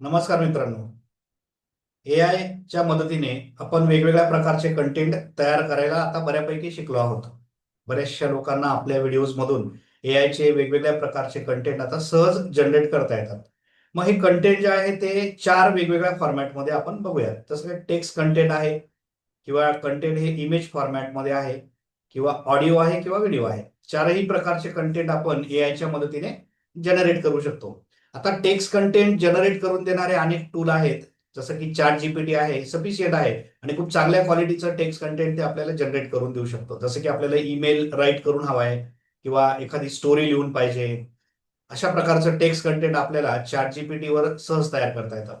नमस्कार मित्रांनो. ए आयच्या मदतीने आपण वेगवेगळ्या प्रकारचे कंटेंट तयार करायला आता बऱ्यापैकी शिकलो आहोत. बऱ्याचशा लोकांना आपल्या व्हिडिओजमधून ए आयचे वेगवेगळ्या प्रकारचे कंटेंट आता सहज जनरेट करता येतात. मग हे कंटेंट जे आहे ते चार वेगवेगळ्या फॉर्मॅटमध्ये आपण बघूयात. जसं काही टेक्स्ट कंटेंट आहे किंवा कंटेंट हे इमेज फॉर्मॅटमध्ये आहे किंवा ऑडिओ आहे किंवा व्हिडिओ आहे. चारही प्रकारचे कंटेंट आपण ए आयच्या मदतीने जनरेट करू शकतो. आता टेक्स्ट कंटेंट जनरेट करून देणारे अनेक टूल आहेत. जसं की चॅट जीपीटी आहे सफिशियंट आहे. आणि खूप चांगल्या क्वालिटीचं टेक्स्ट कंटेंट ते आपल्याला जनरेट करून देऊ शकतो. जसं की आपल्याला ईमेल राईट करून हवा आहे किंवा एखादी स्टोरी लिहून पाहिजे. अशा प्रकारचं टेक्स्ट कंटेंट आपल्याला चार जीपीटीवर सहज तयार करता येतं.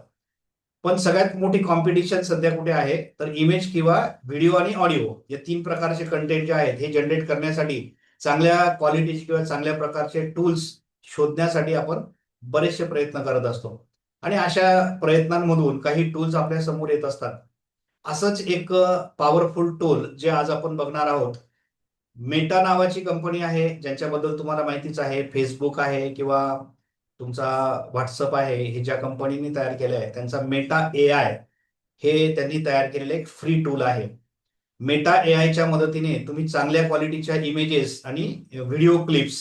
पण सगळ्यात मोठी कॉम्पिटिशन सध्या कुठे आहे? तर इमेज किंवा व्हिडिओ आणि ऑडिओ या तीन प्रकारचे कंटेंट जे आहेत हे जनरेट करण्यासाठी चांगल्या क्वालिटीचे किंवा चांगल्या प्रकारचे टूल्स शोधण्यासाठी आपण बरेचसे प्रयत्न करत असतो. आणि अशा प्रयत्नांमधून काही टूल्स आपल्यासमोर येत असतात. असंच एक पॉवरफुल टूल जे आज आपण बघणार आहोत. मेटा नावाची कंपनी आहे ज्यांच्याबद्दल तुम्हाला माहितीच आहे. फेसबुक आहे किंवा तुमचा व्हॉट्सअप आहे हे ज्या कंपनीने तयार केले आहे त्यांचा मेटा ए आय हे त्यांनी तयार केलेलं एक फ्री टूल आहे. मेटा ए आयच्या मदतीने तुम्ही चांगल्या क्वालिटीच्या इमेजेस आणि व्हिडिओ क्लिप्स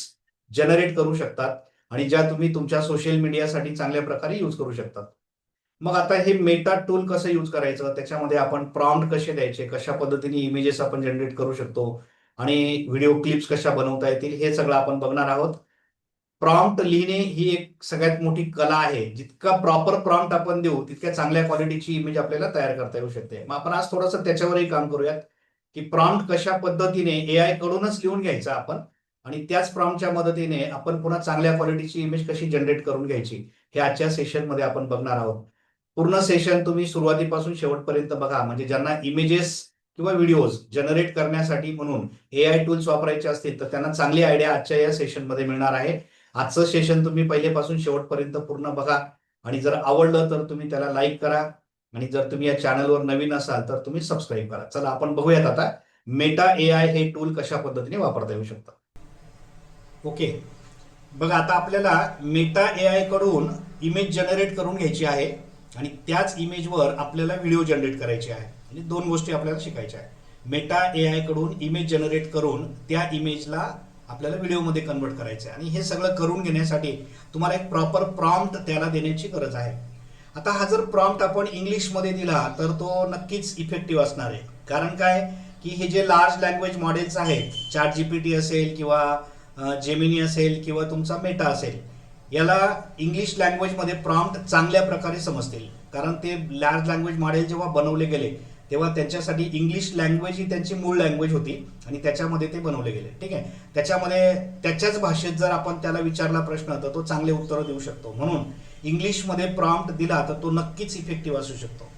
जनरेट करू शकतात. आणि ज्या तुम्ही तुमच्या सोशल मीडियासाठी चांगल्या प्रकारे यूज करू शकतात मग आता हे मेटा टूल कसं यूज करायचं? त्याच्यामध्ये आपण प्रॉम्प्ट कसे द्यायचे? कशा पद्धतीने इमेजेस आपण जनरेट करू शकतो? आणि व्हिडिओ क्लिप्स कशा बनवता येतील? हे सगळं आपण बघणार आहोत. प्रॉम्प्ट लिहिणे ही एक सगळ्यात मोठी कला आहे. जितका प्रॉपर प्रॉम्प्ट आपण देऊ तितक्या चांगल्या क्वालिटीची इमेज आपल्याला तयार करता येऊ शकते. मग आपण आज थोडंसं त्याच्यावरही काम करूयात की प्रॉम्प्ट कशा पद्धतीने ए आय कडूनच लिहून घ्यायचा आपण आणि त्याच प्रॉम्प्टच्या मदतीने आपण पुन्हा चांगल्या क्वालिटीची इमेज कशी जनरेट करून घ्यायची हे आजच्या सेशनमध्ये आपण बघणार आहोत. पूर्ण सेशन तुम्ही सुरुवातीपासून शेवटपर्यंत बघा म्हणजे ज्यांना इमेजेस किंवा व्हिडिओज जनरेट करण्यासाठी म्हणून ए आय टूल्स वापरायचे असतील तर त्यांना चांगली आयडिया आजच्या या सेशनमध्ये मिळणार आहे. आजचं सेशन तुम्ही पहिलेपासून शेवटपर्यंत पूर्ण बघा. आणि जर आवडलं तर तुम्ही त्याला लाईक करा. आणि जर तुम्ही या चॅनलवर नवीन असाल तर तुम्ही सबस्क्राईब करा. चला आपण बघूयात आता. मेटा ए आय हे टूल कशा पद्धतीने वापरता येऊ शकतं? ओके. बघा आता आपल्याला मेटा ए आयकडून इमेज जनरेट करून घ्यायची आहे आणि त्याच इमेजवर आपल्याला व्हिडिओ जनरेट करायची आहे. म्हणजे दोन गोष्टी आपल्याला शिकायच्या आहे. मेटा ए आयकडून इमेज जनरेट करून त्या इमेजला आपल्याला व्हिडिओमध्ये कन्वर्ट करायचं आहे. आणि हे सगळं करून घेण्यासाठी तुम्हाला एक प्रॉपर प्रॉम्प्ट त्याला देण्याची गरज आहे. आता हा जर प्रॉम्प्ट आपण इंग्लिशमध्ये दिला तर तो नक्कीच इफेक्टिव्ह असणार आहे. कारण काय? की हे जे लार्ज लँग्वेज मॉडेल्स आहेत चार जीपीटी असेल किंवा जेमिनी असेल किंवा तुमचा मेटा असेल याला इंग्लिश लँग्वेजमध्ये प्रॉम्प्ट चांगल्या प्रकारे समजतील. कारण ते लार्ज लँग्वेज मॉडेल जेव्हा बनवले गेले तेव्हा त्यांच्यासाठी इंग्लिश लँग्वेज ही त्यांची मूळ लँग्वेज होती आणि त्याच्यामध्ये ते बनवले गेले. ठीक आहे? त्याच्यामध्ये त्याच्याच भाषेत जर आपण त्याला विचारला प्रश्न तर तो चांगले उत्तरं देऊ शकतो. म्हणून इंग्लिशमध्ये प्रॉम्प्ट दिला तर तो नक्कीच इफेक्टिव्ह असू शकतो.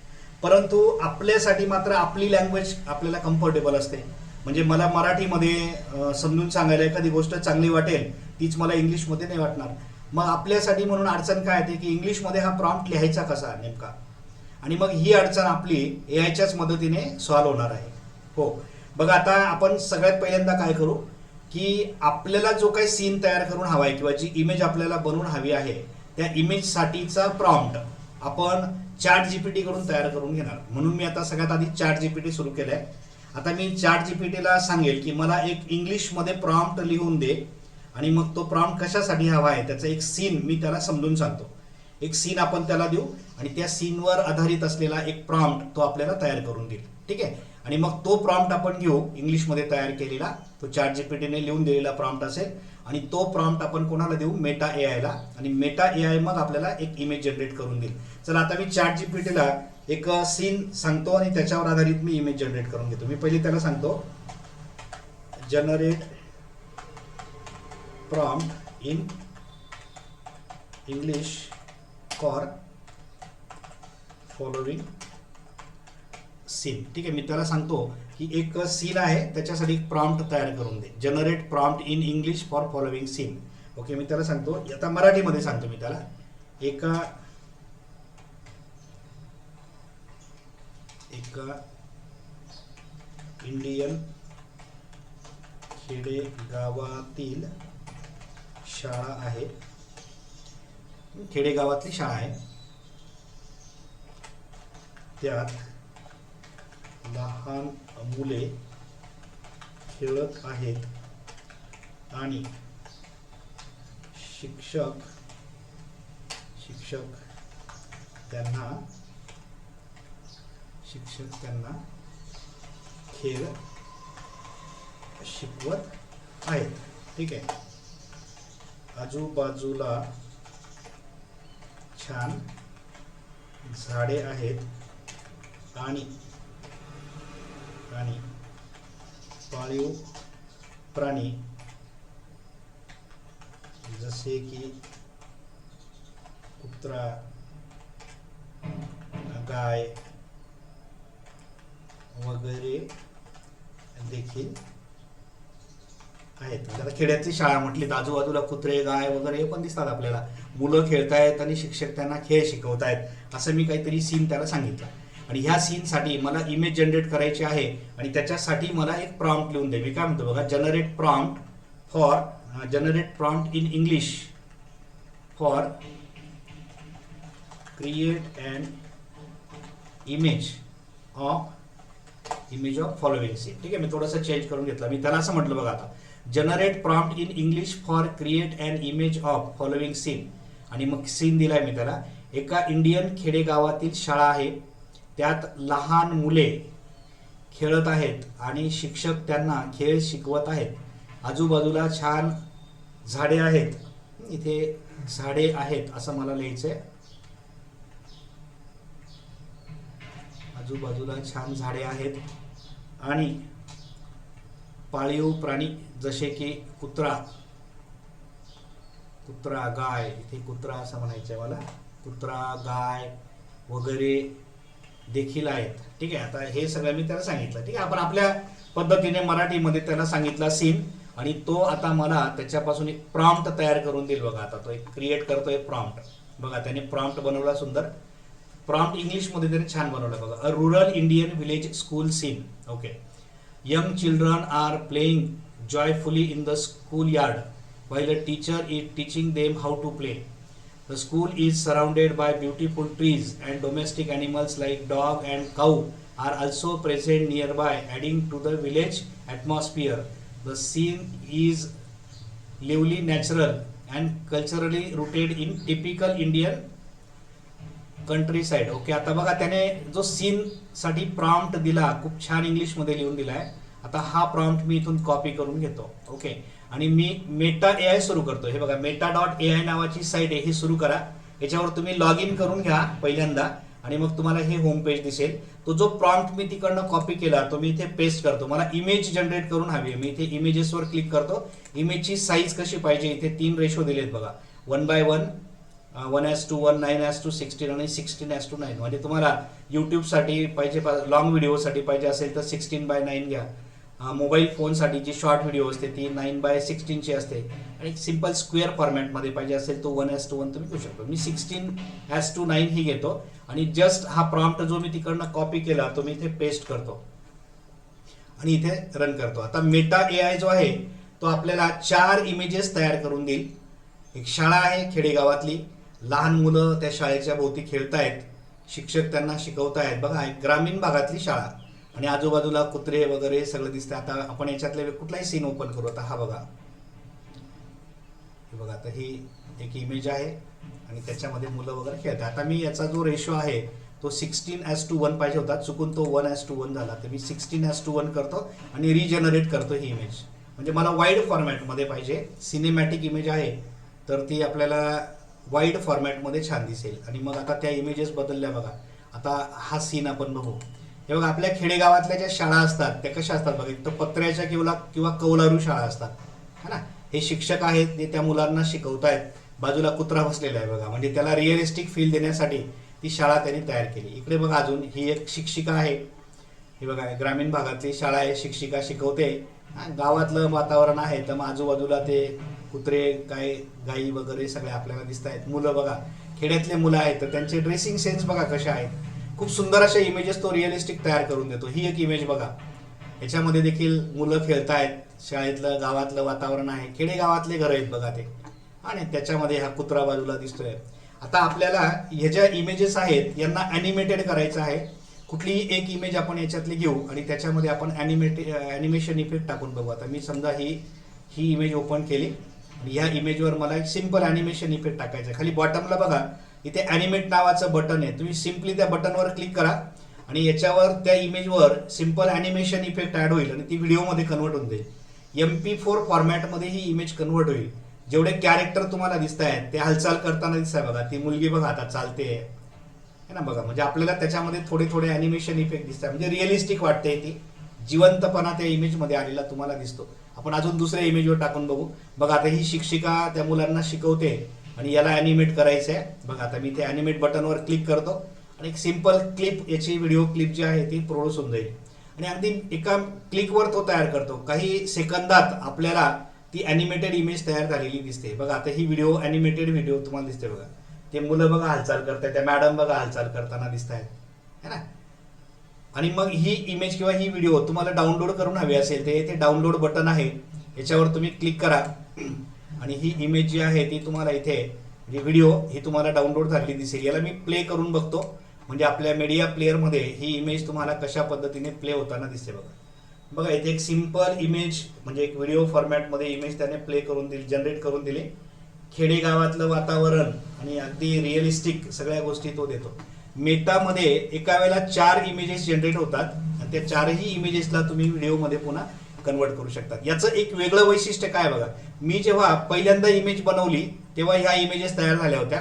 परंतु आपल्यासाठी मात्र आपली लँग्वेज आपल्याला कम्फर्टेबल असते. म्हणजे मला मराठीमध्ये समजून सांगायला एखादी गोष्ट चांगली वाटेल तीच मला इंग्लिशमध्ये नाही वाटणार. मग आपल्यासाठी म्हणून अडचण काय येते की इंग्लिशमध्ये हा प्रॉम्प्ट लिहायचा कसा नेमका? आणि मग ही अडचण आपली ए आयच्याच मदतीने सॉल्व्ह होणार आहे. हो. बघा आता आपण सगळ्यात पहिल्यांदा काय करू की आपल्याला जो काही सीन तयार करून हवा आहे किंवा जी इमेज आपल्याला बनवून हवी आहे त्या इमेजसाठीचा प्रॉम्प्ट आपण चॅट जीपीटी करून तयार करून घेणार. म्हणून मी आता सगळ्यात आधी चॅट जीपीटी सुरू केलं आहे आता मी चॅट जीपीटीला सांगेल की मला एक इंग्लिशमध्ये प्रॉम्प्ट लिहून दे आणि मग तो प्रॉम्प्ट कशासाठी हवा आहे त्याचा एक सीन मी त्याला समजून सांगतो. एक सीन आपण त्याला देऊ आणि त्या सीनवर आधारित असलेला एक प्रॉम्प्ट तो आपल्याला तयार करून देईल. ठीक आहे? आणि मग तो प्रॉम्प्ट आपण घेऊ इंग्लिशमध्ये तयार केलेला. तो चॅट जीपीटीने लिहून दिलेला प्रॉम्प्ट असेल आणि तो प्रॉम्प्ट आपण कोणाला देऊ? मेटा ए आयला आणि मेटा ए आय मग आपल्याला एक इमेज जनरेट करून देईल. चला आता मी चॅट जीपीटीला एक सीन सांगतो आणि त्याच्यावर आधारित मी इमेज जनरेट करून घेतो. मी पहिले त्याला सांगतो. Generate prompt in English for following scene ठीक आहे मी त्याला सांगतो. की एक सीन आहे त्याच्यासाठी एक प्रॉम्प्ट तयार करून दे. Generate prompt in English for following scene okay मी त्याला सांगतो. आता मराठीमध्ये सांगतो मी त्याला. एका एका इंडियन खेडेगावातील शाळा आहे? खेडेगावातली शाळा आहे. त्यात लहान मुले खेळत आहेत आणि शिक्षक शिक्षक त्यांना शिक्षक त्यांना खेळ शिकवत आहेत. ठीक आहे. आजूबाजूला छान झाडे आहेत आणि आणि पाळीव प्राणी जसे की कुत्रा गाय वगैरे देखील आहेत. त्याला खेड्यातली शाळा म्हटली तर आजूबाजूला कुत्रे गाय वगैरे हे पण दिसतात आपल्याला. मुलं खेळतायत आणि शिक्षक त्यांना खेळ शिकवतायत असं मी काहीतरी सीन त्याला सांगितलं. आणि ह्या सीनसाठी मला इमेज जनरेट करायची आहे आणि त्याच्यासाठी मला एक प्रॉम्प्ट लिहून दे. मी काय म्हणतो बघा generate prompt for generate prompt in English for create and image of image of following scene ठीक आहे मी थोडंसं चेंज करून घेतलं. मी त्याला असं म्हटलं बघा आता. Generate prompt in English for create and image of following scene आणि मग सीन दिलाय मी त्याला. एका इंडियन खेडेगावातील शाळा आहे. त्यात लहान मुले खेळत आहेत आणि शिक्षक त्यांना खेळ शिकवत आहेत. आजूबाजूला छान झाडे आहेत. इथे झाडे आहेत असं मला लिहायचंय. आजूबाजूला छान झाडे आहेत. आणि पाळीव प्राणी जसे की कुत्रा कुत्रा गाय इथे कुत्रा असं म्हणायचं आहे मला. कुत्रा गाय वगैरे देखील आहेत. ठीक आहे आता हे सगळं मी त्याला सांगितलं. ठीक आहे आपण आपल्या पद्धतीने मराठीमध्ये त्याला सांगितला सीन आणि तो आता मला त्याच्यापासून एक प्रॉम्प्ट तयार करून देईल बघा. आता तो एक क्रिएट करतोय प्रॉम्प्ट बघा त्याने प्रॉम्प्ट बनवला सुंदर. प्रॉम्प्ट इंग्लिशमध्ये त्यांनी छान बनवलं बघा. A rural Indian village school scene okay young children are playing joyfully in the school yard while a teacher is teaching them how to play the school is surrounded by beautiful trees and domestic animals like dog and cow are also present nearby adding to the village atmosphere the scene is lively natural and culturally rooted in typical Indian countryside okay आता बघा त्याने जो scene साठी prompt दिला खूप छान इंग्लिशमध्ये लिहून दिलाय. आता हा प्रॉम्प्ट मी इथून कॉपी करून घेतो. ओके आणि मी मेटा ए आय सुरू करतो. हे बघा मेटा डॉट ए आय नावाची साईट आहे ही सुरू करा. याच्यावर तुम्ही लॉग इन करून घ्या पहिल्यांदा. आणि मग तुम्हाला हे होम पेज दिसेल. तो जो प्रॉम्प्ट मी तिकडनं कॉपी केला तो मी इथे पेस्ट करतो. मला इमेज जनरेट करून हवी आहे. मी इथे इमेजेसवर क्लिक करतो. इमेजची साईज कशी पाहिजे? इथे तीन रेशो दिलेत बघा. One by one one is to one nine is to sixteen आणि सिक्स्टीन एस टू नाईन म्हणजे तुम्हाला यूट्यूबसाठी पाहिजे लॉंग व्हिडिओसाठी पाहिजे असेल तर सिक्स्टीन बाय नाईन घ्या. मोबाईल फोनसाठी जी शॉर्ट व्हिडिओ असते ती नाईन बाय सिक्स्टीनची असते. आणि सिंपल स्क्वेअर फॉर्मॅटमध्ये पाहिजे असेल तो वन एस टू वन तुम्ही घेऊ शकतो. मी सिक्स्टीन एस टू नाईन ही घेतो. आणि जस्ट हा प्रॉम्प्ट जो मी तिकडनं कॉपी केला तो मी इथे पेस्ट करतो. आणि इथे रन करतो. आता मेटा ए आय जो आहे तो आपल्याला चार इमेजेस तयार करून देईल. एक शाळा आहे खेडेगावातली. लहान मुलं त्या शाळेच्या भोवती खेळतायत शिक्षक त्यांना शिकवतायत. बघा ग्रामीण भागातली शाळा आणि आजूबाजूला कुत्रे वगैरे सगळं दिसतं आता आपण याच्यातले कुठलाही सीन ओपन करू. आता हा बघा. हे बघा आता ही एक इमेज आहे आणि त्याच्यामध्ये मुलं वगैरे खेळतात. आता मी याचा जो रेशो आहे तो सिक्स्टीन ॲज टू वन पाहिजे होता. चुकून तो वन ॲज टू वन झाला. तर मी सिक्स्टीन ॲज टू वन करतो आणि रिजनरेट करतो ही इमेज म्हणजे मला वाईड फॉर्मॅटमध्ये पाहिजे. सिनेमॅटिक इमेज आहे. तर ती आपल्याला वाईड फॉर्मॅटमध्ये छान दिसेल. आणि मग आता त्या इमेजेस बदलल्या बघा. आता हा सीन आपण बघू. हे बघा आपल्या खेडेगावातल्या ज्या शाळा असतात त्या कशा असतात बघा? एक तर पत्र्याच्या किंवा किंवा कौलारू शाळा असतात. है ना? हे शिक्षक आहेत ते त्या मुलांना शिकवतायत. बाजूला कुत्रा बसलेला आहे बघा. म्हणजे त्याला रिअलिस्टिक फील देण्यासाठी ती शाळा त्यांनी तयार केली. इकडे बघा अजून ही एक शिक्षिका आहे. हे बघा ग्रामीण भागातली शाळा आहे. शिक्षिका शिकवते. गावातलं वातावरण आहे तर मग आजूबाजूला ते कुत्रे गाय गाई वगैरे सगळे आपल्याला दिसत आहेत मुलं बघा खेड्यातले मुलं आहेत तर त्यांचे ड्रेसिंग सेन्स बघा कसे आहेत. खूप सुंदर अशा इमेजेस तो रिअलिस्टिक तयार करून देतो. ही एक इमेज बघा. याच्यामध्ये देखील मुलं खेळतायत. शाळेतलं गावातलं वातावरण आहे. खेडेगावातले घर आहेत बघा ते. आणि त्याच्यामध्ये हा कुत्रा बाजूला दिसतोय. आता आपल्याला ह्या ज्या इमेजेस आहेत यांना ॲनिमेटेड करायचं आहे. कुठलीही एक इमेज आपण याच्यातली घेऊ आणि त्याच्यामध्ये आपण ॲनिमेट ॲनिमेशन इफेक्ट टाकून बघू. आता मी समजा ही ही इमेज ओपन केली. ह्या इमेजवर मला एक सिंपल ॲनिमेशन इफेक्ट टाकायचं आहे खाली बॉटमला बघा इथे ॲनिमेट नावाचं बटन आहे. तुम्ही सिम्पली त्या बटनवर क्लिक करा आणि याच्यावर त्या इमेजवर सिंपल ॲनिमेशन इफेक्ट ॲड होईल आणि ती व्हिडिओमध्ये कन्वर्ट होऊन जाईल. एम पी फोर फॉर्मॅटमध्ये ही इमेज कन्वर्ट होईल. जेवढे कॅरेक्टर तुम्हाला दिसत आहेत ते हालचाल करताना दिसत आहे बघा. ती मुलगी बघा आता चालते. है ना बघा म्हणजे आपल्याला त्याच्यामध्ये थोडे थोडे ॲनिमेशन इफेक्ट दिसत आहे म्हणजे रिअलिस्टिक वाटते ती. जिवंतपणा त्या इमेजमध्ये आलेला तुम्हाला दिसतो. आपण अजून दुसऱ्या इमेजवर टाकून बघू. बघा आता ही शिक्षिका त्या मुलांना शिकवते आणि याला ॲनिमेट करायचं आहे बघा आता मी ते ॲनिमेट बटनवर क्लिक करतो आणि एक सिंपल क्लिप याची व्हिडिओ क्लिप जी आहे ती प्रोड्यूस होऊन जाईल. आणि अगदी एका क्लिकवर तो तयार करतो. काही सेकंदात आपल्याला ती ॲनिमेटेड इमेज तयार झालेली दिसते. बघा आता ही व्हिडिओ ॲनिमेटेड व्हिडिओ तुम्हाला दिसते बघा. ते मुलं बघा हालचाल करतायत त्या मॅडम बघा हालचाल करताना दिसत आहेत है ना? आणि मग ही इमेज किंवा ही व्हिडिओ तुम्हाला डाउनलोड करून हवी असेल ते ते डाउनलोड बटन आहे. याच्यावर तुम्ही क्लिक करा. आणि ही इमेज जी आहे ती तुम्हाला इथे म्हणजे व्हिडिओ ही तुम्हाला डाउनलोड झालेली दिसेल. याला मी प्ले करून बघतो. म्हणजे आपल्या मीडिया प्लेअरमध्ये ही इमेज तुम्हाला कशा पद्धतीने प्ले होताना दिसते बघा. बघा इथे एक सिंपल इमेज म्हणजे एक व्हिडिओ फॉर्मॅटमध्ये इमेज त्याने प्ले करून दिली जनरेट करून दिली. खेडेगावातलं वातावरण आणि अगदी रिअलिस्टिक सगळ्या गोष्टी तो देतो. मेटामध्ये एका वेळेला चार इमेजेस जनरेट होतात. आणि त्या चारही इमेजेसला तुम्ही व्हिडिओमध्ये पुन्हा कन्वर्ट करू शकता याचं एक वेगळं वैशिष्ट्य काय बघा? मी जेव्हा पहिल्यांदा इमेज बनवली तेव्हा ह्या इमेजेस तयार झाल्या होत्या.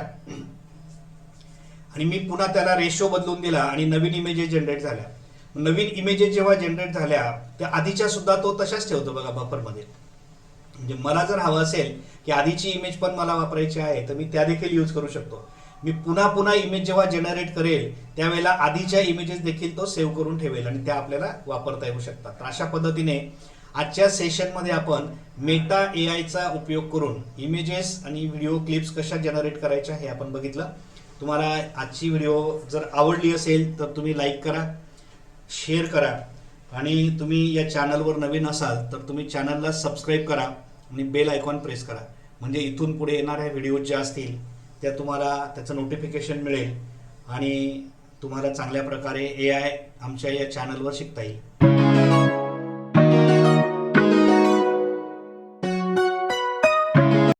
आणि मी पुन्हा त्याला रेशो बदलून दिला आणि नवीन इमेजेस जनरेट झाल्या. नवीन इमेजेस जेव्हा जनरेट झाल्या त्या आधीच्या सुद्धा तो तशाच ठेवतो बघा बफरमध्ये म्हणजे मला जर हवं असेल की आधीची इमेज पण मला वापरायची आहे तर मी त्या देखील यूज करू शकतो. मी पुन्हा पुन्हा इमेज जेव्हा जनरेट करेल त्यावेळेला आधीच्या इमेजेस देखील तो सेव्ह करून ठेवेल आणि त्या आपल्याला वापरता येऊ शकतात. तर अशा पद्धतीने आजच्या सेशनमध्ये आपण मेटा ए आयचा उपयोग करून इमेजेस आणि व्हिडिओ क्लिप्स कशा जनरेट करायच्या हे आपण बघितलं. तुम्हाला आजची व्हिडिओ जर आवडली असेल तर तुम्ही लाईक करा शेअर करा. आणि तुम्ही या चॅनलवर नवीन असाल तर तुम्ही चॅनलला सबस्क्राईब करा आणि बेल आयकॉन प्रेस करा. म्हणजे इथून पुढे येणाऱ्या व्हिडिओज ज्या असतील त्या तुम्हाला त्याचं नोटिफिकेशन मिळेल आणि तुम्हाला चांगल्या प्रकारे ए आय आमच्या या चॅनलवर शिकता येईल.